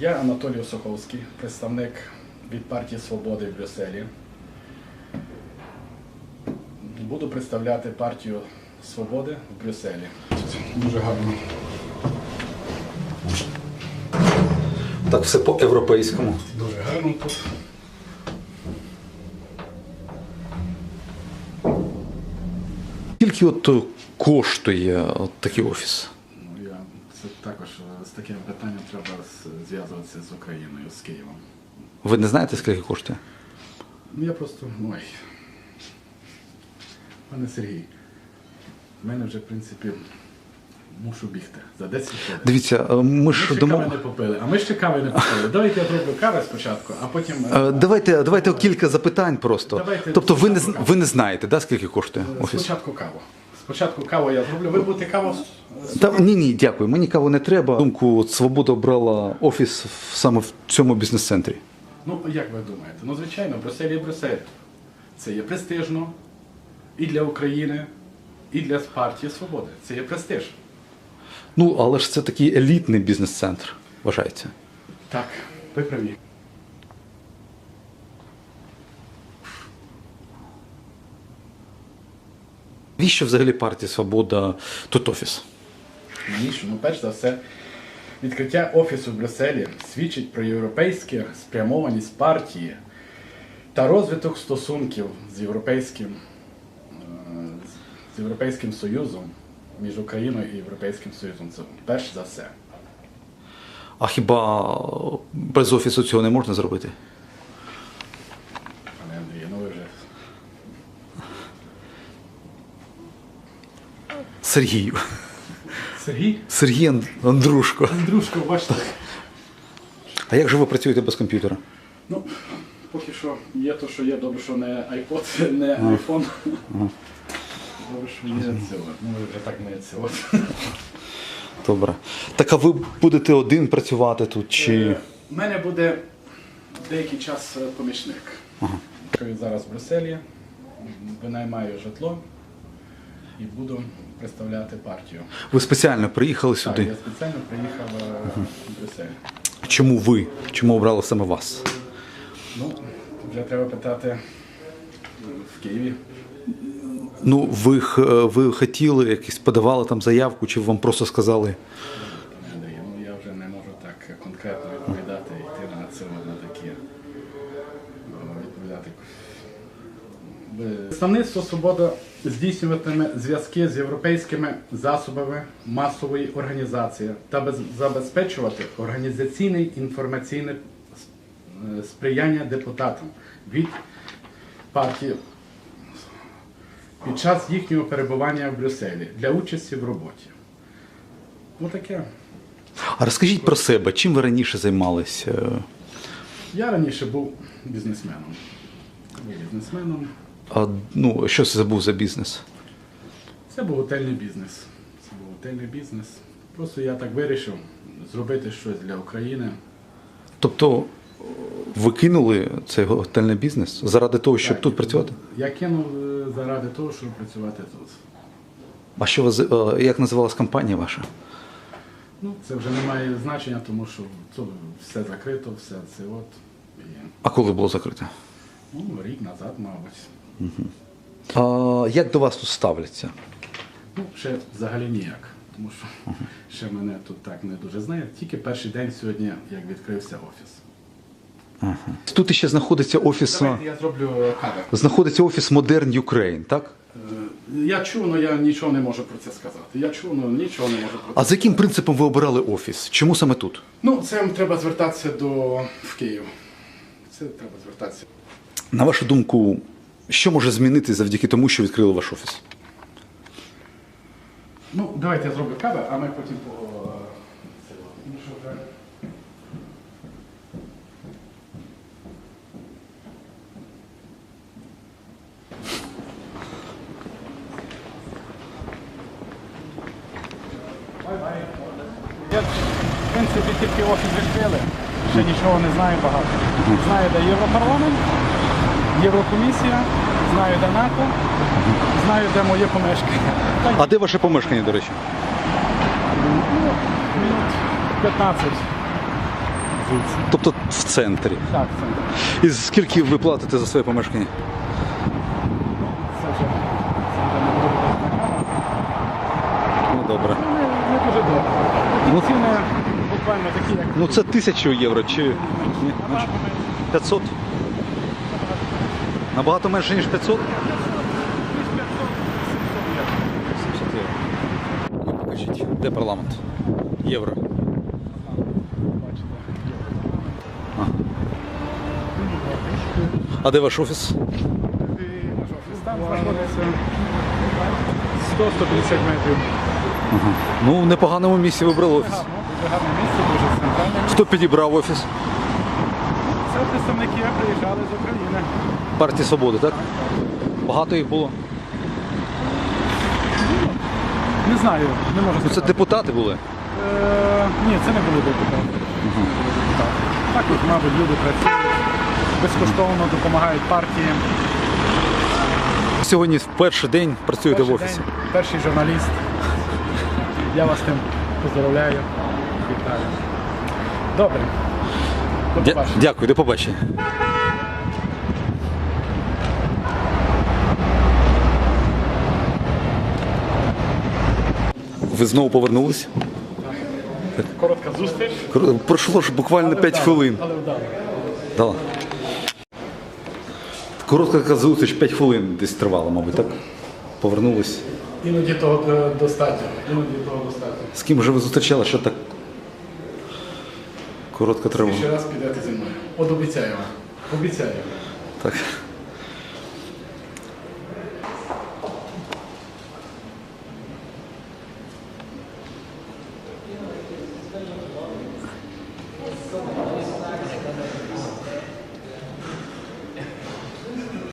Я Анатолій Осуховський, представник від партії Свободи в Брюсселі. Буду представляти партію Свободи в Брюсселі. Дуже гарно. Так все по-європейському. Дуже гарно тут. Скільки от е, коштує от такий офіс? Також е, з таким питанням треба зв'язуватися з Україною, з Києвом. Ви не знаєте, скільки коштує? Ну я просто. Ой. Пане Сергій, в мене вже, в принципі, мушу бігти за 10 хвилин. Дивіться, е, ми ж ще домо... кави не попили, а ми ще кави не попили. Давайте я зроблю кави спочатку, а потім. е, Давайте, давайте кілька запитань просто. Давайте тобто ви не, спочатку. ви не знаєте, да, скільки коштує офіс? Спочатку каву. Спочатку каву я зроблю. Ви будете каву Та, ні, ні, дякую. Мені каву не треба. Думку, от Свобода обрала офіс в- саме в цьому бізнес-центрі. Ну, як ви думаєте? Ну, звичайно, Брюссель є Брюссель. Це є престижно і для України, і для партії Свободи. Це є престиж. Ну, але ж це такий елітний бізнес-центр, вважається. Так, ви праві. Навіщо взагалі партія Свобода тут офіс? Навіщо? Ну, перш за все, відкриття офісу в Брюсселі свідчить про європейську спрямованість партії та розвиток стосунків з європейським, е, з Європейським Союзом між Україною і Європейським Союзом. Це перш за все. А хіба без офісу цього не можна зробити? Пане Андрію, ну ви вже. Сергію. Сергій? Сергій Андрушко. Андрушко, бачите. А як же ви працюєте без комп'ютера? Ну, поки що є то, що є, добре, що не iPod, не iPhone. Добре, що є цього. Ну, вже так не цього. Добре. Так а ви будете один працювати тут чи. У мене буде деякий час е, помічник. Що я зараз в Брюсселі, винаймаю житло і буду представляти партію. Ви спеціально приїхали сюди? Так, я спеціально приїхав е, в Брюссель. Чому ви? Чому обрали саме вас? Ну, вже треба питати в Києві. Ну, ви, е, ви хотіли якісь подавали там заявку, чи вам просто сказали? Ну я вже не можу так конкретно відповідати, йти на це на такі е, відповідати. Представництво Свобода здійснюватиме зв'язки з європейськими засобами масової організації та забезпечувати організаційне інформаційне е, сприяння депутатам від партії під час їхнього перебування в Брюсселі для участі в роботі. Отаке. А розкажіть про себе, чим ви раніше займалися? Я раніше був бізнесменом. Був бізнесменом. А, ну, що це був за бізнес? Це був готельний бізнес. Це був готельний бізнес. Просто я так вирішив зробити щось для України. Тобто ви кинули цей готельний бізнес заради того, щоб Так, тут працювати? Я кинув е, заради того, щоб працювати тут. А що ви з- е, як називалась компанія ваша? Ну, це вже не має значення, тому що тут все закрито, все це от. І, А коли було закрите? ну, рік назад, мабуть. А, як до вас тут ставляться? Ну, ще взагалі ніяк. Тому що ще мене тут так не дуже знають. Тільки перший день сьогодні, як відкрився офіс. Тут ще знаходиться офіс. е, Давайте я зроблю каву. Знаходиться офіс Modern Ukraine, так? Е, Я чув, але я нічого не можу про це сказати. Я чув, але нічого не можу про це. А за яким принципом ви обирали офіс? Чому саме тут? Ну, це треба звертатися до в Київ. Це треба звертатися. На вашу думку, що може змінити завдяки тому, що відкрили ваш офіс? Ну, давайте я зроблю каву, а ми потім по. е, в принципі, тільки офіс відкрили. Ще нічого не знаю багато. Знаю, де Європарламент, Єврокомісія, знаю, де НАТО, знаю, де моє помешкання. А де ваше помешкання, до речі? минут 15 звідси. Тобто в центрі. Так, це, І скільки ви платите за своє помешкання? це вже, це вже не буде видати на камеру. Ну добре. Ну, Не, не дуже добре. Ну, Ціни буквально такі, як Ну це тисячу євро чи ні? менше. 500? Набагато менше, ніж 500? 700 євро. Ну, покажіть, де парламент? Євро. Бачите, А. А де ваш офіс? І наш офіс там 100-150 метрів. Ну, в непоганому місці вибрали офіс. Хто підібрав офіс? Це представники приїжджали з України. Партії Свободи, так? Багато їх було. Не знаю, не можу Ну, це депутати були. Е, ні, це не були депутати. Так. так от, мабуть, люди працюють, безкоштовно допомагають партії. Сьогодні в перший день працюєте в офісі. день, перший журналіст. Я вас тим поздравляю. Вітаю. Добре. Дя-. Дякую, до побачення. Ви знову повернулись? Коротка зустріч. Пройшло ж буквально 5 хвилин. Але вдало. Да. Коротка така зустріч 5 хвилин десь тривала, мабуть, так? Повернулись. Іноді того е, достатньо. Іноді того достатньо. З ким вже ви зустрічали, що так коротко тривало? Ще раз підете зі мною. От обіцяю вам. Обіцяю. Так.